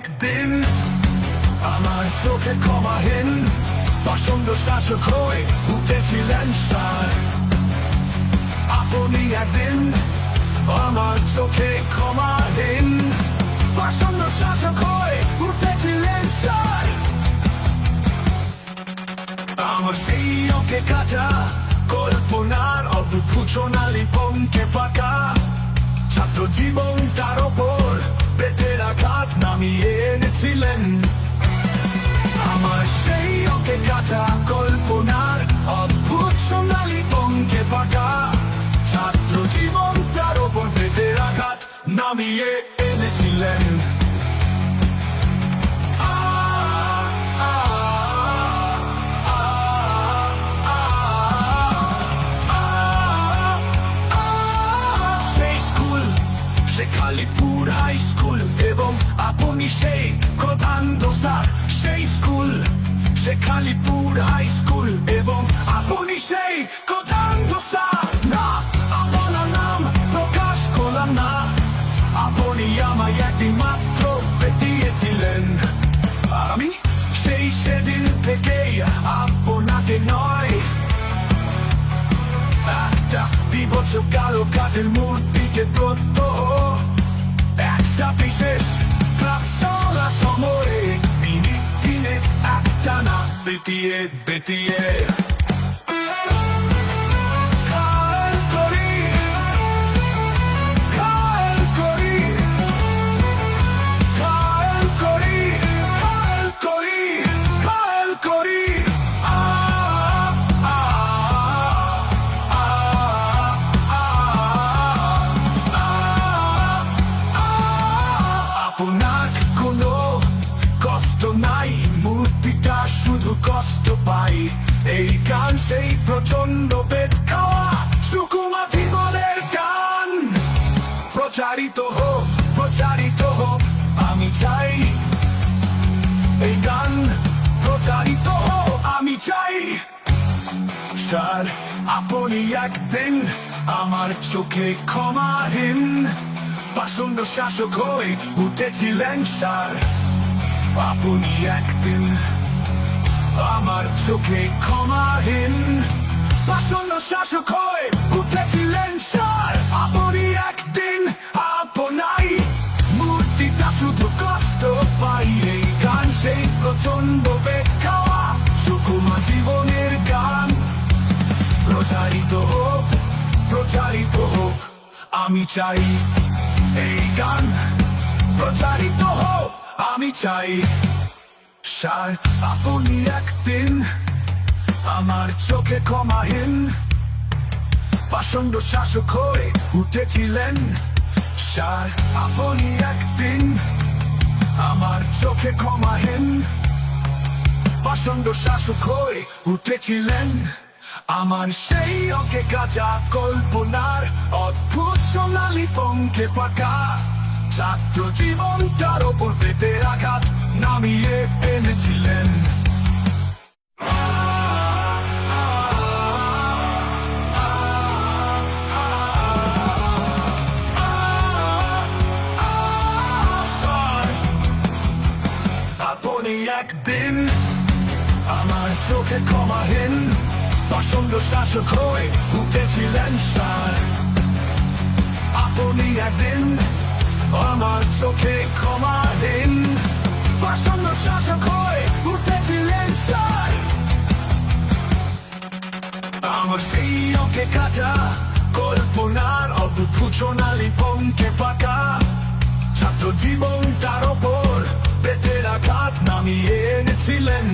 একদিন আমার চোখে ক্ষমাহীন পছন্দ শাসক হয়ে উঠেছিলেন আপনি একদিন আমার চোখে ক্ষমাহীন পছন্দ শাসক হয়ে উঠেছিলেন আমার সেই ওকে কাটা কল্পনার অদ্ভুত সোনালি পঙ্কে পাকা, ছাত্র জীবন তার ওপর পেটের আঘাত নামিয়ে সে কালীপুর হাই স্কুল এবং আপনি সেই প্রধান দোসার সেই স্কুল সে কালীপুর হাই স্কুল এবং আপনি সেই প্রধান দোসার না আপনার নাম প্রকাশ করলাম না আপনি আমায় একদিন মাত্র পেটিয়েছিলেন আর আমি সেই সেদিন থেকেই আপনাকে নয় একটা বিভৎস কালো কাঠের মূর্তিকে প্রত্যহ Tapises Plazola somore Minit, minit, aktana Betie, betie. সেই প্রচণ্ড পেট খাওয়া সুকুমা জীবনের গান। প্রচারিত হোক প্রচারিত হোক, আমি চাই এই গান। প্রচারিত হোক, আমি চাই। স্যার, আপনি একদিন আমার চোখে ক্ষমাহীন পাষণ্ড শাসক হয়ে উঠেছিলেন, স্যার। আপনি একদিন আমার চোখে ক্ষমাহীন পাষণ্ড শাসক হয়ে উঠেছিলেন স্যার। আপনি একদিন আপনাই মূর্তিটা শুধু কষ্ট পাই এই গান, সেই প্রচণ্ড বেগ খাওয়া সুকুমা জীবনের গান। প্রচারিত হোক প্রচারিত হোক, আমি চাই এই গান। প্রচারিত হোক, আমি চাই সার আপনি একদিন আমার চোখে ক্ষমাহীন। পাষণ্ড শাসক হয়ে উঠেছিলেন সার আপনি একদিন আমার চোখে ক্ষমাহীন। পাষণ্ড শাসক হয়ে উঠেছিলেন আমার সেই ওকে কাজা কল্পনার অদ্ভুত সোনালি পঙ্কে পাকা। ছাত্র জীবনটার ওপর পেতে আঘাত নামিয়ে এনেছিলেন। একদিন আমার চোখে ক্ষমাহীন পছন্দ শাসক হয়ে উঠেছিলেন স্যার। আপনি একদিন আমার চোখে ক্ষমাহীন পছন্দ শাসক হয়ে উঠেছিলেন স্যার আমার সেই ওকে কাজা কল্পনার অদ্ভুত সোনালি পঙ্কে পাকা ছাত্র জীবন তার ওপর পেটের আঘাত নামিয়ে এনেছিলেন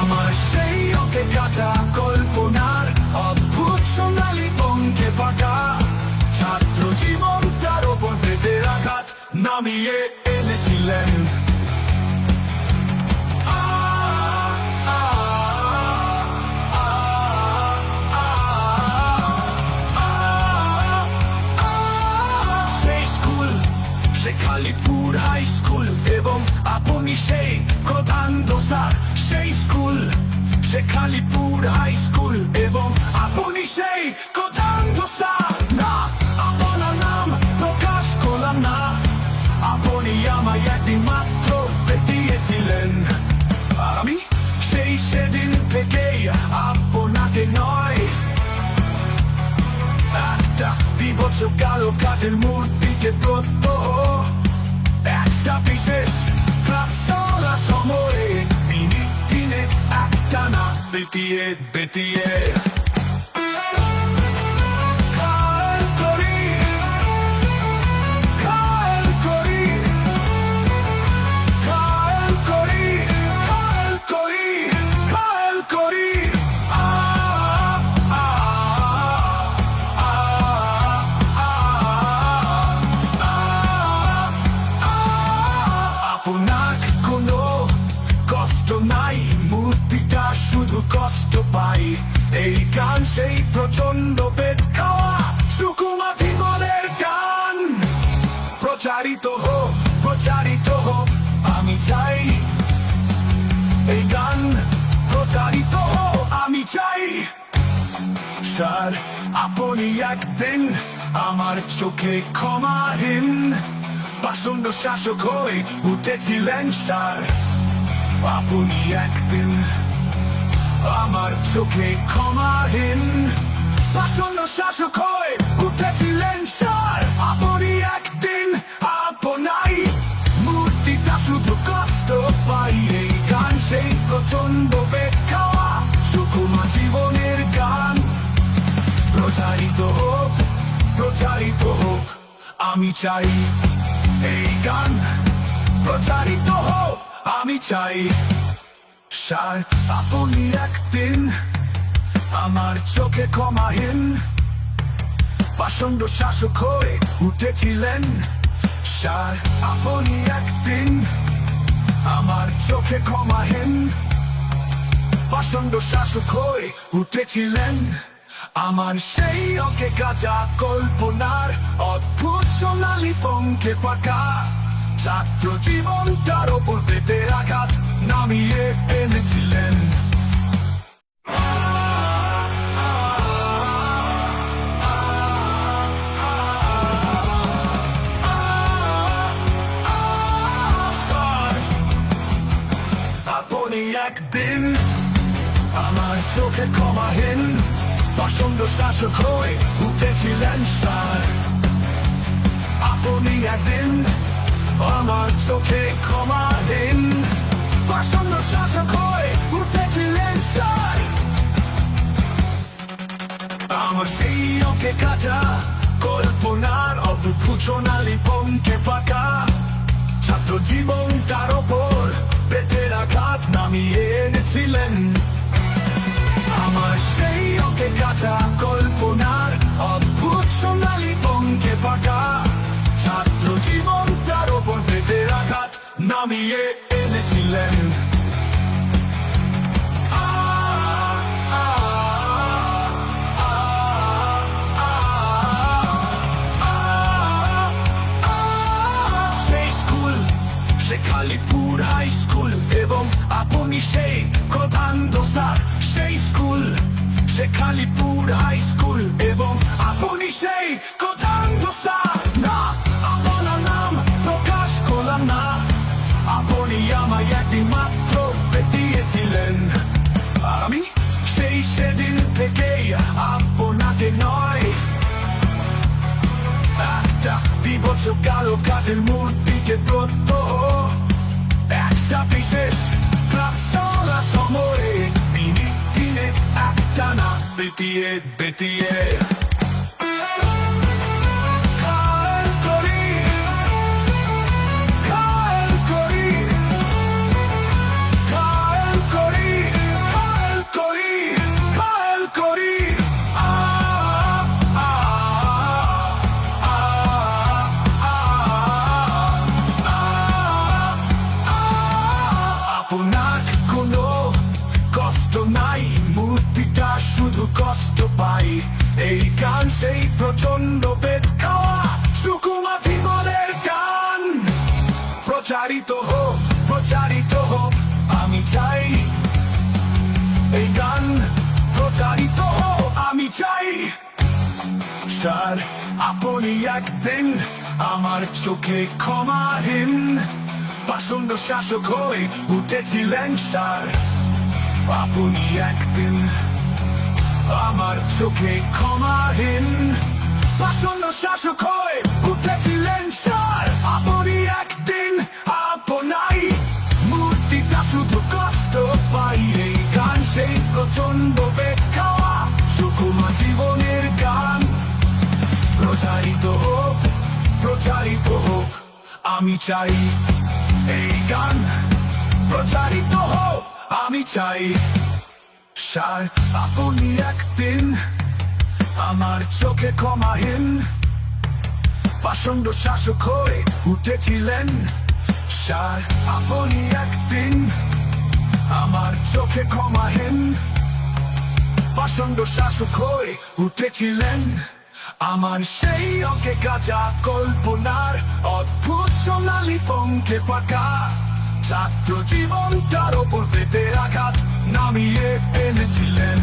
আমার সেই ওকে কাটা কল্পনার অদ্ভুত সোনালি পঙ্কে পাকা ছাত্র জীবন তার ওপর পেটের আঘাত নামিয়ে সে কালীপুর হাই স্কুল এবং আপনি সেই প্রধান দোসার সেই স্কুল সে কালীপুর হাই স্কুল এবং আপনি সেই কাঠের মূর্তিকে প্রত্যহ একটা বিশেষ প্রাসারা সময়ে মিনিট তিনে একটা না বেটিয়ে বেটিয়ে কষ্ট পাই। এই গান সেই প্রচণ্ড পেট খাওয়া। সুকুমা জীবনের গান। প্রচারিত হোক প্রচারিত হোক, আমি চাই। এই গান প্রচারিত হোক, আমি চাই। স্যার, আপনি একদিন আমার চোখে ক্ষমাহীন পাষণ্ড শাসক হয়ে উঠেছিলেন, স্যার। আপনি একদিন আমার চোখে ক্ষমাহীন পাষণ্ড শাসক হয়ে উঠেছিলেন স্যার। আপনি একদিন আপনাই। মূর্তিটা শুধু কষ্ট পাই এই গান, সেই প্রচণ্ড বেদ খাওয়া সুকুমা জীবনের গান। প্রচারিত হোক প্রচারিত হোক, আমি চাই এই গান। প্রচারিত হোক, আমি চাই। স্যার আপনি একদিন আমার চোখে ক্ষমাহীন পাষণ্ড শাসক হয়ে উঠেছিলেন স্যার আপনি একদিন আমার চোখে ক্ষমাহীন পাষণ্ড শাসক হয়ে উঠেছিলেন আমার সেই ওকে কাজা কল্পনার অদ্ভুত সোনালি পঙ্কে পাকা ছাত্র জীবনটার ওপর পেটের আঘাত নামিয়ে এনেছিলেন। একদিন আমার চোখে ক্ষমাহীন পাষণ্ড শাসক হয়ে উঠেছিলেন স্যার। আপনি একদিন আমার চোখে ক্ষমাহীন পাষণ্ড শাসক হয়ে উঠেছিলেন স্যার আমার সেই ওকে কাটা কল্পনার অদ্ভুত সোনালি পাকা ছাত্র জীবন তার ওপর পেটের আঘাত নামিয়ে এনেছিলেন আমার সেই ওকে কাটা কল্পনার অদ্ভুত সোনালি পঙ্কে পাকা আঘাত নামিয়ে এনেছিলেন আ, আ, আ, আ, আ, সেই স্কুল সে কালীপুর হাই স্কুল এবং আপনি সেই প্রধান দোসার সেই স্কুল সে কালীপুর বিভৎস কালো কাঠের মূর্তিকে প্রত্যহ একটা বিশেষ চলার সময়ে মিনিট দিনে একটা না বেতিয়ে বেতিয়ে প্রচারিত হোক প্রচারিত হোক, আমি চাই এই গান। প্রচারিত হোক, আমি চাই। স্যার, আপনি একদিন আমার চোখে ক্ষমাহীন পাষণ্ড শাসক হয়ে উঠেছিলেন, স্যার। আপনি একদিন আমার চোখে ক্ষমাহীন পাষণ্ড শাসক হয়ে উঠেছিলেন, স্যার। প্রচণ্ড পেট খাওয়া সুকুমা জীবনের গান। প্রচারিত হোক প্রচারিত হোক, আমি চাই এই গান। প্রচারিত হোক, আমি চাই। সার আপনি একদিন, আমার চোখে ক্ষমাহীন। পাষণ্ড শাসক হয়ে উঠেছিলেন। সার আপনি একদিন, আমার চোখে ক্ষমাহীন। পাষণ্ড শাসক হয়ে উঠেছিলেন। আমার সেই অকে কাজা কল্পনার অদ্ভুত সোনালি পঙ্কে পাকা। ছাত্র জীবনটার ওপর পেতে আঘাত নামিয়ে এনেছিলেন।